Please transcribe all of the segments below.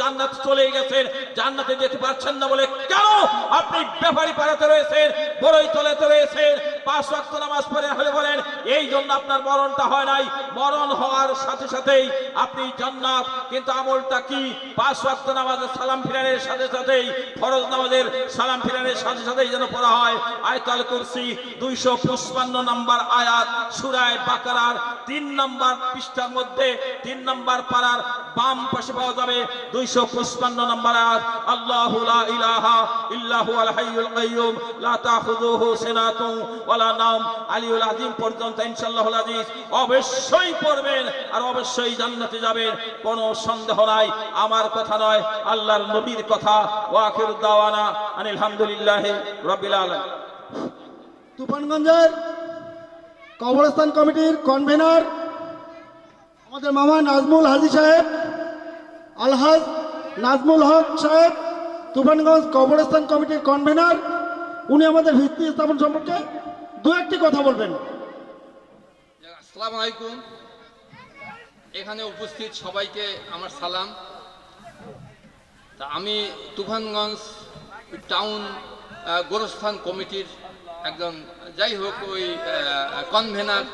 জান্নাত চলে গেছেন। জান্নাতে যেতে পারছেন না বলে কেন আপনি ব্যাপারী পাড়াতে রয়েছেন, বড়ই তলাতে রয়েছেন পাঁচ ওয়াক্ত নামাজ পড়ে হলে বলেন, এই জন্য আপনার মরণটা হয় নাই। মরণ হওয়ার সাথে সাথেই আপনি জান্নাত। কিন্তু আমলটা কি? পাঁচ ওয়াক্ত নামাজের সালাম ফিরানের সাথে সাথেই, ফরজ নামাজের সালাম ফিরানের সাথে সাথেই যেন পড়া হয়। আয়তাল কুরসি দুইশো পঁচপান্ন নম্বর আয়াত, সুরায় বাকারার তিন নম্বর পৃষ্ঠার মধ্যে, তিন নম্বর পাড়ার বাম পাশে পাওয়া যাবে দুইশো পঁচপান্ন নম্বর আয়াত, আল্লাহ ইলাহা ইল্লাহু আল হাইয়ুল কাইয়ুম, লা তাখুযুহু সিনাতুন ওয়ালা নাওম আলিউল আযীম পর্যন্ত ইনশাআল্লাহুল আজিজ অবশ্যই পড়বেন আর অবশ্যই জান্নাতে যাবেন। কোনো সন্দেহ নাই, আমার কথা নয়, আল্লাহর নবীর কথা। ওয়া আখিরু দাওয়ানা আনিল হামদুলিল্লাহি রাব্বিল আলামিন। তুফানগঞ্জের কবরস্থান কমিটির কনভেনার আমাদের মামা নাজমুল হাজি সাহেব, আলহাজ নাজমুল হক সাহেব, তুফানগঞ্জ কবরস্থান কমিটির কনভেনার, উনি আমাদের ভিত্তি স্থাপন সম্পর্কে দু একটি কথা বলবেন। আসসালামু আলাইকুম এখানে উপস্থিত সবাইকে আমার সালাম। তা আমি তুফানগঞ্জ টাউন গোরস্থান কমিটির একজন, যাই হোক, ওই কনভেনার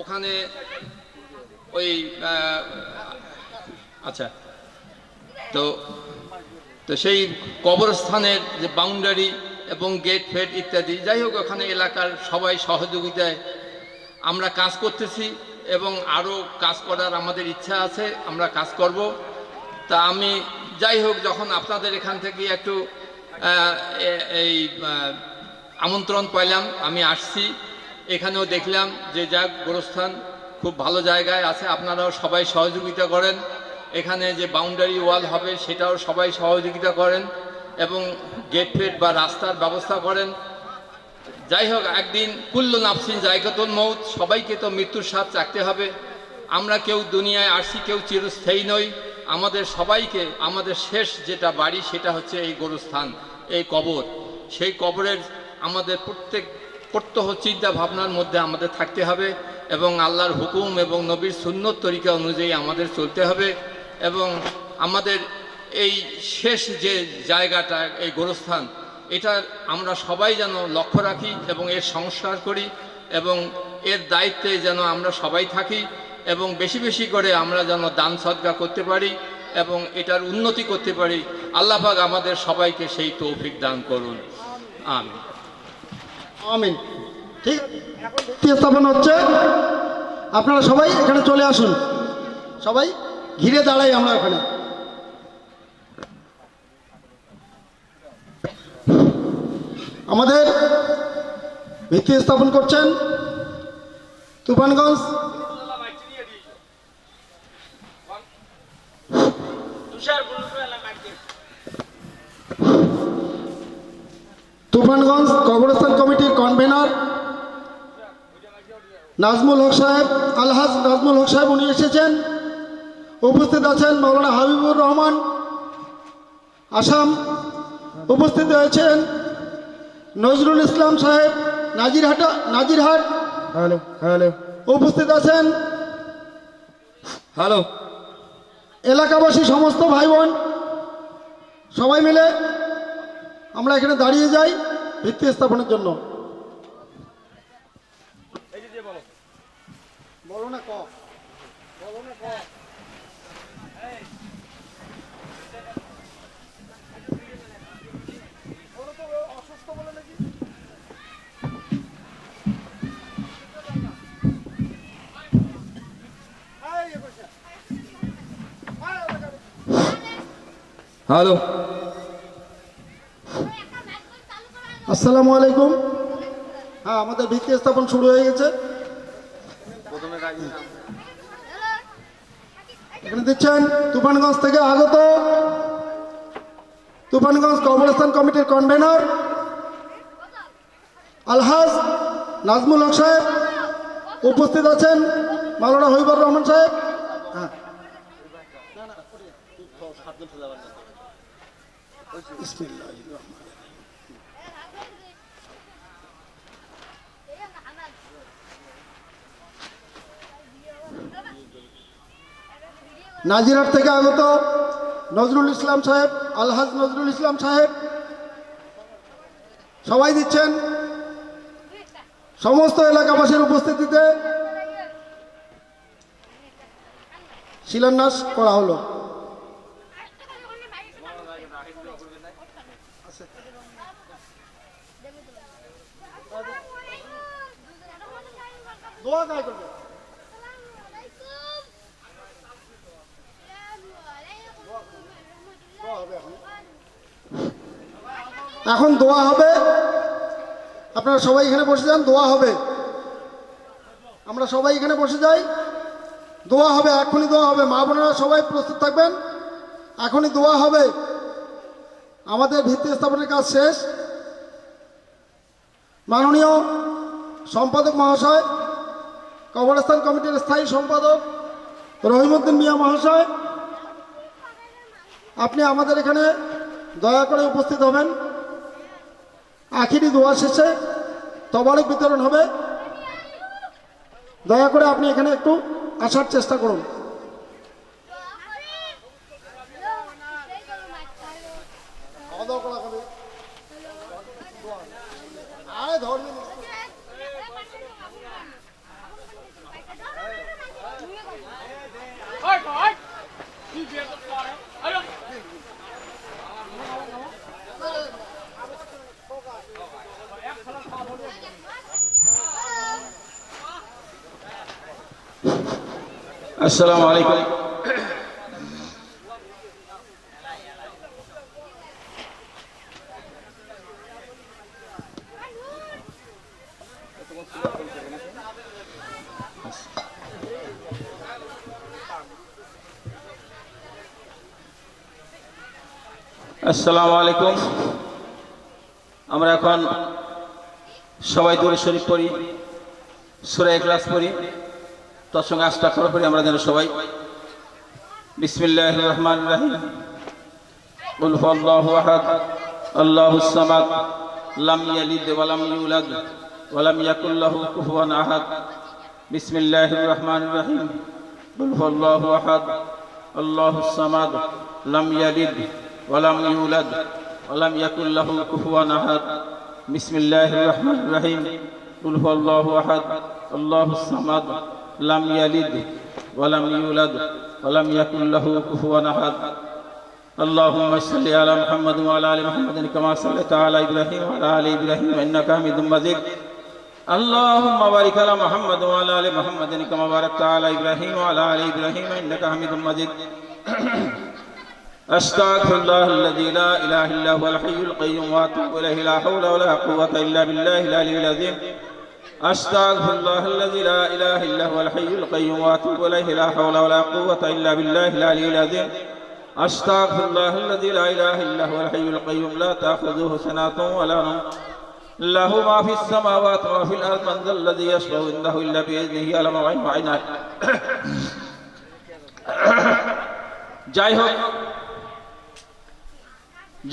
ওখানে ওই আচ্ছা। তো তো সেই কবরস্থানের যে বাউন্ডারি এবং গেট ফেট ইত্যাদি। যাই হোক, ওখানে এলাকার সবাই সহযোগিতায় আমরা কাজ করতেছি এবং আরও কাজ করার আমাদের ইচ্ছা আছে, আমরা কাজ করব। তা আমি যাই হোক, যখন আপনাদের এখান থেকে একটু এই আমন্ত্রণ পাইলাম, আমি আসছি। এখানেও দেখলাম যে যাক, গোরস্থান খুব ভালো জায়গায় আছে, আপনারাও সবাই সহযোগিতা করেন। এখানে যে বাউন্ডারি ওয়াল হবে, সেটাও সবাই সহযোগিতা করেন। এবং গেট ফেট বা রাস্তার ব্যবস্থা করেন। যাই হোক, একদিন কুল্ল নাফসিন জায়গাতুল মৌত সবাইকে তো মৃত্যুর স্বাদ চাকতে হবে। আমরা কেউ দুনিয়ায় আসছি কেউ চিরস্থায়ী নই। আমাদের সবাইকে, আমাদের শেষ যেটা বাড়ি, সেটা হচ্ছে এই গোরস্থান, এই কবর। সেই কবরের আমাদের প্রত্যেক, প্রত্যহ চিন্তা ভাবনার মধ্যে আমাদের থাকতে হবে এবং আল্লাহর হুকুম এবং নবীর সুন্নত তরিকা অনুযায়ী আমাদের চলতে হবে এবং আমাদের এই শেষ যে জায়গাটা, এই গোরস্থান, এটা আমরা সবাই যেন লক্ষ্য রাখি এবং এর সংস্কার করি এবং এর দায়িত্বে যেন আমরা সবাই থাকি এবং বেশি বেশি করে আমরা যেন দান সদ্গা করতে পারি এবং এটার উন্নতি করতে পারি। আল্লাহ পাক আমাদের সবাইকে সেই তৌফিক দান করুন। আমি আমিন। ঠিক স্থাপন হচ্ছে। আপনারা সবাই এখানে চলে আসুন। সবাই ঘিরে দাঁড়াই আমরা এখানে। আমাদের ভিত্তি স্থাপন করছেন তুফানগঞ্জ। তুফানগঞ্জ কবরস্থান কমিটির কনভেনার নাজমুল হক সাহেব, আলহাজ নাজমুল হক সাহেব, উনি এসেছেন। উপস্থিত আছেন মৌলানা হাবিবুর রহমান। আসাম উপস্থিত হয়েছেন নজরুল ইসলাম সাহেব নাজিরহাটা নাজিরহাট হ্যালো হ্যালো। উপস্থিত আছেন? হ্যালো। এলাকাবাসী সমস্ত ভাই বোন সবাই মিলে আমরা এখানে দাঁড়িয়ে যাই ভিত্তি স্থাপনের জন্য। বলো না ক। বলো না ক। হ্যালো। আসসালামু আলাইকুম। হ্যাঁ আমাদের ভিত্তি স্থাপন শুরু হয়ে গেছে। এখানে দিচ্ছেন তুফানগঞ্জ থেকে আগত তুফানগঞ্জ কবরস্থান কমিটির কনভেনর আলহাজ নাজমুল হক সাহেব। উপস্থিত আছেন মাওলানা হইবর রহমান সাহেব। হ্যাঁ। নাজিরহাট থেকে আগত নজরুল ইসলাম সাহেব, আলহাজ নজরুল ইসলাম সাহেব, সবাই দিচ্ছেন। সমস্ত এলাকাবাসীর উপস্থিতিতে শিলান্যাস করা হলো। এখন দোয়া হবে। আপনারা সবাই এখানে বসে যান, দোয়া হবে। আমরা সবাই এখানে বসে যাই। দোয়া হবে, এখনই দোয়া হবে। মা বোনেরা সবাই প্রস্তুত থাকবেন। এখনই দোয়া হবে। আমাদের ভিত্তি স্থাপনের কাজ শেষ। মাননীয় সম্পাদক মহাশয় কবরস্থান কমিটির স্থায়ী সম্পাদক রহিমউদ্দিন মিয়া মহাশয়। আপনি আমাদের এখানে দয়া করে উপস্থিত হবেন। আখিরি দোয়া শেষে তবারক বিতরণ হবে। দয়া করে আপনি এখানে একটু আসার চেষ্টা করুন খাওয়া দাওয়া করা হবে আরে ধর্মীয় আসসালামু আলাইকুম। আসসালামু আলাইকুম। আমরা এখন সবাই দূরে শরীফ পড়ি সুরা ক্লাস পড়ি। তার সঙ্গে আস্তা করা করি আমরা যেন সবাই বিসমিল্লাহ রহমান রাহিম قل هو الله احد الله الصمد لم يلد ولم يولد ولم يكن له كفوا احد بسم الله الرحمن الرحيم قل هو الله احد الله الصمد لم يلد ولم يولد ولم يكن له كفوا احد بسم الله الرحمن الرحيم قل هو الله احد الله الصمد لم يلد ولم يولد ولم يكن له كفوا أحد. اللهم صل على محمد وعلى آل محمد كما صليت على إبراهيم وعلى آل إبراهيم إنك حميد مجيد. اللهم بارك على محمد وعلى آل محمد كما باركت على إبراهيم وعلى آل إبراهيم إنك حميد مجيد. أستغفر الله الذي لا إله إلا هو الحي القيوم وأتوب إليه. لا حول ولا قوة إلا بالله العلي العظيم. استغفر الله الذي لا اله الا هو الحي القيوم واتوب اليه لا حول ولا قوه الا بالله العلي العظيم استغفر الله الذي لا اله الا هو الحي القيوم لا تاخذه سنه ولا نوم له ما في السماوات وما في الارض من ذا الذي يشفع عنده الا باذنه يعلم الغيب وعينه যাই হোক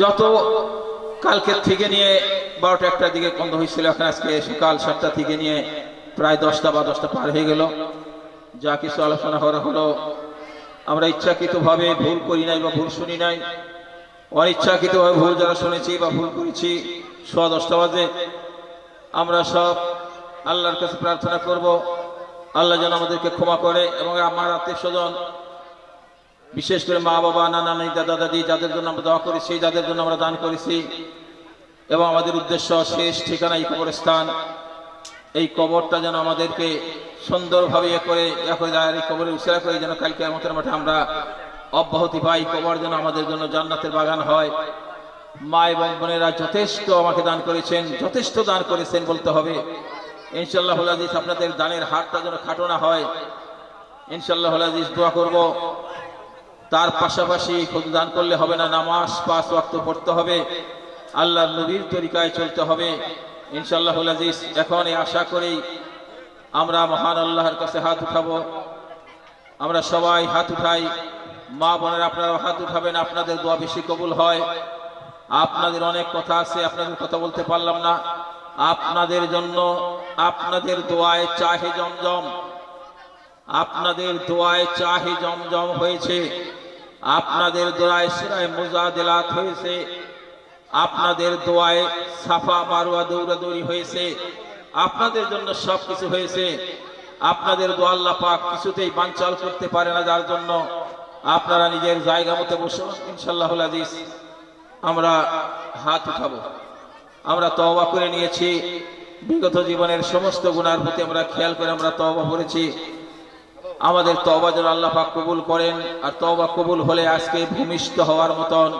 যত কালকের থেকে নিয়ে বারোটা একটার দিকে বন্ধ হয়েছিল। এখন আজকে সকাল সাতটা থেকে নিয়ে প্রায় দশটা বা দশটা পার হয়ে গেল। যা কিছু আলোচনা করা হলো, আমরা ইচ্ছাকৃতভাবে ভুল করি নাই বা ভুল শুনি নাই। অনিচ্ছাকৃতভাবে ভুল যারা শুনেছি বা ভুল করেছি, সোয়া দশটা বাজে, আমরা সব আল্লাহর কাছে প্রার্থনা করব। আল্লাহ যেন আমাদেরকে ক্ষমা করে এবং আমার আত্মীয় স্বজন বিশেষ করে মা বাবা নানা নানি দাদা দাদি যাদের জন্য আমরা দোয়া করেছি, যাদের জন্য আমরা দান করেছি এবং আমাদের উদ্দেশ্য শেষ ঠিকানা এই কবরস্থান। এই কবরটা যেন আমাদেরকে সুন্দরভাবে ইয়ে করে করে এই কবরে উসেরা করে যেন কালকে আমাদের মাঠে আমরা অব্যাহতি পাই কবর যেন আমাদের জন্য জান্নাতের বাগান হয়। মা এবং বোনেরা যথেষ্ট আমাকে দান করেছেন, যথেষ্ট দান করেছেন বলতে হবে। ইনশাল্লাহ আজিজ আপনাদের দানের হারটা যেন খাটো না হয়। ইনশাল্লাহ আজিজ দোয়া করব। তার পাশাপাশি দান করলে হবে না, নামাজ পাঁচ ওয়াক্ত পড়তে হবে। আল্লাহ নবীর তরিকায় চলতে হবে। ইনশাল্লাহ এখন এই আশা করেই আমরা মহান আল্লাহর কাছে হাত উঠাবো। আমরা সবাই হাত উঠাই। মা বোনের আপনারা হাত উঠাবেন, আপনাদের দোয়া বেশি কবুল হয়। আপনাদের অনেক কথা আছে, আপনাদের কথা বলতে পারলাম না। আপনাদের জন্য আপনাদের দোয়ায় চাহে জমজম। আপনাদের দোয়ায় চাহে জমজম হয়েছে। আপনাদের দোয়ায় সেরায় মুজাদেলাত হয়েছে। আপনাদের দোয়ায় সাফা মারুয়া দৌড়াদৌড়ি হয়েছে। আপনাদের জন্য সব কিছু হয়েছে। আপনাদের দোয়া আল্লাহ পাক কিছুতেই বানচাল করতে পারে না যার জন্য আপনারা নিজের জায়গা মতো বসুন ইনশাল্লাহ আজিজ। আমরা হাত উঠাবো। আমরা তওবা করে নিয়েছি। বিগত জীবনের সমস্ত গুণার প্রতি আমরা খেয়াল করে আমরা তওবা করেছি। আমাদের তওবা যেন আল্লাহ পাক কবুল করেন আর তওবা কবুল হলে আজকে ভূমিষ্ঠ হওয়ার মতন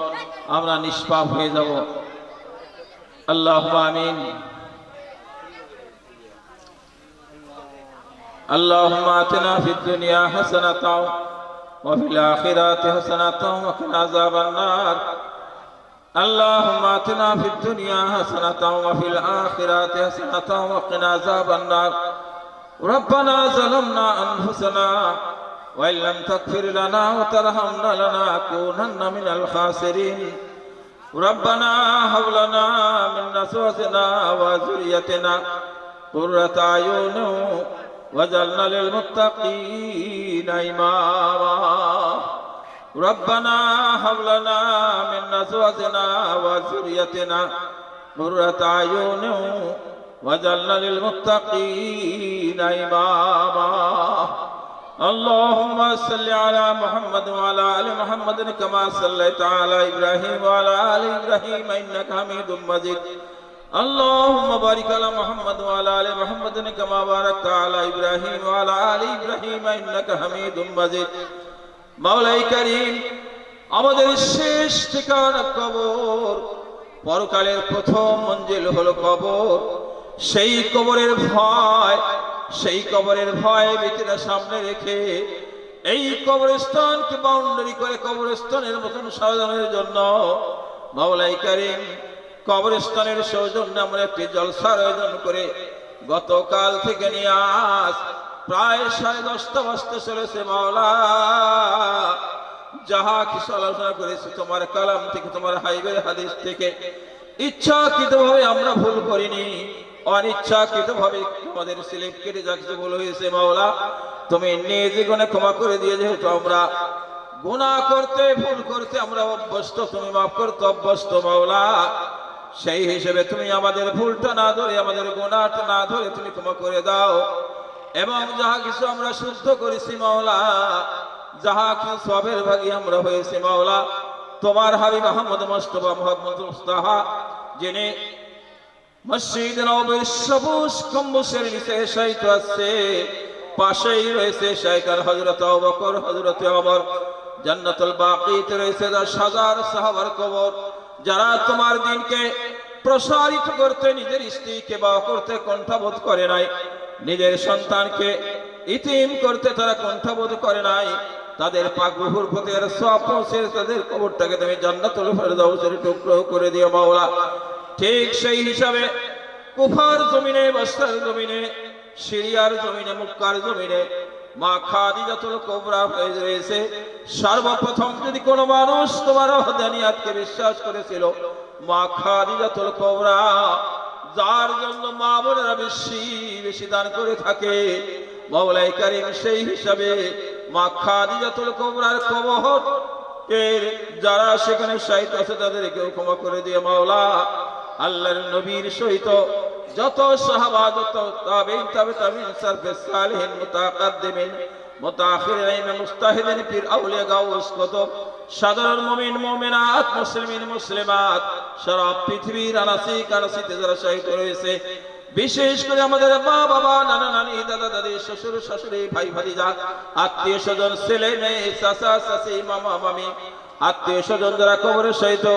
আমরা নিষ্পাপ হয়ে যাব আল্লাহ আমিন اللهم آتنا في الدنيا حسنة وفي الآخرة حسنة وقنا عذاب النار اللهم آتنا في الدنيا حسنة وفي الآخرة حسنة وقنا عذاب النار ربنا ظلمنا أنفسنا وإن لم تغفر لنا وترحمنا لنكونن من الخاسرين ربنا هب لنا من أزواجنا وذريتنا قرة أعين واجعلنا للمتقين إماما ربنا هب لنا من أزواجنا وذريتنا قرة أعين واجعلنا للمتقين إماما اللهم صل على محمد وعلى ال محمد كما صليت على ابراهيم وعلى ال ابراهيم انك حميد مجيد اللهم بارك على محمد وعلى ال محمد كما باركت على ابراهيم وعلى ال ابراهيم انك حميد مجيد মাওলাই করিম আমাদের শেষ ঠিকানা কবর পরকালের প্রথম মঞ্জিল হলো কবর সেই কবরের ভয়, সেই কবরের ভয় ভীতিরা সামনে রেখে। এই কবরস্থানকে বাউন্ডারি করে কবরস্থানের মতন সাজানোর জন্য মাওলাই করিম কবরস্থানের সৌজন্য আমরা একটি জলসার আয়োজন করে গতকাল থেকে নিয়ে আস প্রায় সাড়ে দশটা বাজতে চলেছে মাওলা। যাহা কিছু আলোচনা করেছি, তোমার কালাম থেকে, তোমার হাইবের হাদিস থেকে ইচ্ছাকৃত ভাবে আমরা ভুল করিনি। অনিচ্ছাকৃত ভাবে আমাদের স্লিপ কেটে যা কিছু ভুল হয়েছে, মাওলা, তুমি নিজ গুণে ক্ষমা করে দিয়ে যেহেতু আমরা গুণা করতে, ভুল করতে আমরা অভ্যস্ত, তুমি মাফ করতে অভ্যস্ত, মাওলা, সেই হিসেবে তুমি আমাদের ভুলটা না ধরে, আমাদের গুণাটা না ধরে তুমি ক্ষমা করে দাও। এবং যাহা কিছু আমরা শুদ্ধ করেছি, মাওলা, যাহা কিছু সবের ভাগী আমরা হয়েছি, মাওলা, তোমার হাবি মোহাম্মদ মোস্তফা মোহাম্মদ মুস্তাহা, যিনি নবের সবুজ কম্বুসের নিচে শায়িত আছে। পাশেই রয়েছে অমর জান্নাতুল রয়েছে হাজার সাহাবার কবর। যারা তোমার দিনকে প্রসারিত করতে, নিজের স্ত্রীকে বা করতে কণ্ঠাবোধ করে নাই, নিজের সন্তানকে ইতিম করতে তারা কণ্ঠাবোধ করে নাই, তাদের পাকবহুর প্রতি আর সব পৌঁছে তাদের কবরটাকে তুমি জান্নাতুল ফেরদাউসের টুকরো করে দিও মাওলা। ঠিক সেই হিসাবে কুফার জমিনে বস্তার জমিনে, সিরিয়ার জমিনে, মুক্কার জমিনে মা খাদিজাতুল কোবরা হয়ে রয়েছে। সর্বপ্রথম যদি কোনো মানুষ তোমার হদানিয়াতকে বিশ্বাস করেছিল, মা খাদিজাতুল কোবরা, যার জন্য মা বোনেরা বেশি বেশি দান করে থাকে মাওলাই কারিম সেই হিসাবে মা খাদিজাতুল কোবরার কবহর এর যারা সেখানে সাহিত্য আছে তাদেরকেও ক্ষমা করে দিয়ে মাওলা আল্লাহর নবীর সহিত যত সাহাবা যত তাবিন তাবে তাবিন সারফে সালিহিন, মুতাকাদ্দিমিন, মুতাখিরিন, মুস্তাহিদিন, পীর আউলিয়া গাউস, কত সাধারণ মুমিন, মুমিনাত, মুসলিমিন, মুসলিমাত, সারা পৃথিবীর আনাসি কানাসিতে যারা শহীদ রয়েছে। বিশেষ করে আমাদের মা বাবা নানা, নানি, দাদা, দাদি, শ্বশুর, শাশুড়ি, ভাই, ভাতিজা, আত্মীয় স্বজন, ছেলে, মেয়ে, চাচা, চাচি, মামা, মামি আত্মীয় স্বজন যারা কবরের সহিত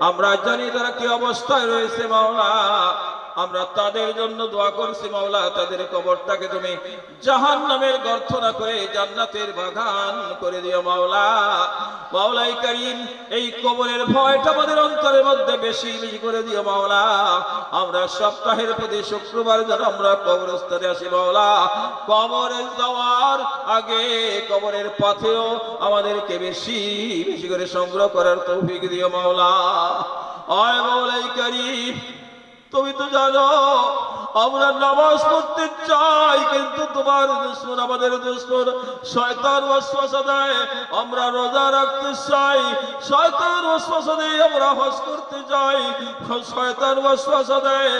আমরা জানি তারা কি অবস্থায় রয়েছে মাওলা। আমরা তাদের জন্য দোয়া করছি, মাওলা, তাদের কবরটাকে তুমি জাহান নামের গর্ত না করে জান্নাতের বাগান করে দিও, মাওলা। মাওলাই করিম, এই কবরের ভয়টা আমাদের অন্তরের মধ্যে বেশি বেশি করে দিও, মাওলা। আমরা সপ্তাহের প্রতি শুক্রবার যেন আমরা কবরস্থানে আসি, মাওলা। কবরে যাওয়ার আগে কবরের পথেও আমাদেরকে বেশি বেশি করে সংগ্রহ করার তৌফিক দিও, মাওলা। আয় মাওলাই করিম তুমি তো জানো আমরা নামাজ পড়তে চাই, কিন্তু তোমার দুশ্মন আমাদের দুশ্মন। শয়তান ওয়াসওয়াসা দেয়, আমরা রোজা রাখতে চাই। শয়তান ওয়াসওয়াসা দেয় আমরা হজ করতে যাই শয়তান ওয়াসওয়াসা দেয়,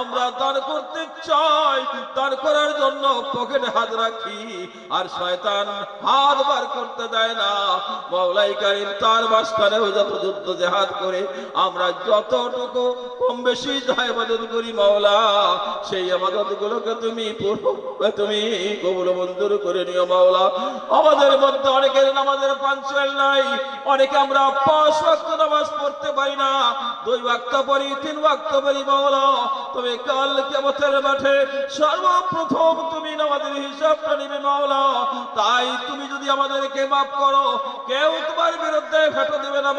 আমরা দান করতে চাই। দান করার জন্য পকেটে হাত রাখি, আর শয়তান হাত বার করতে দেয় না। মাওলাই কারিম তার মাঝখানেও যত যুদ্ধ জেহাদ করে, আমরা যতটুকু কম বেশি যা করি মাওলা সেই আবাদত গুলোকে তুমি তুমি কবুল মঞ্জুর করে নিও, মাওলা। আমাদের মধ্যে অনেকের নামাজের পাঞ্চুয়াল নাই, অনেকে আমরা পাঁচ ওয়াক্ত নামাজ পড়তে পারি না। দুই ওয়াক্ত পড়ি, তিন ওয়াক্ত পড়ি, মাওলা। তুমি কাল কেমতের মাঠে সর্বপ্রথম তুমি আমাদের হিসাবটা নিবে, মাওলা। তাই তুমি যদি আমাদেরকে মাফ করো, কেউ তোমার বিরুদ্ধে ফেটো দেবে না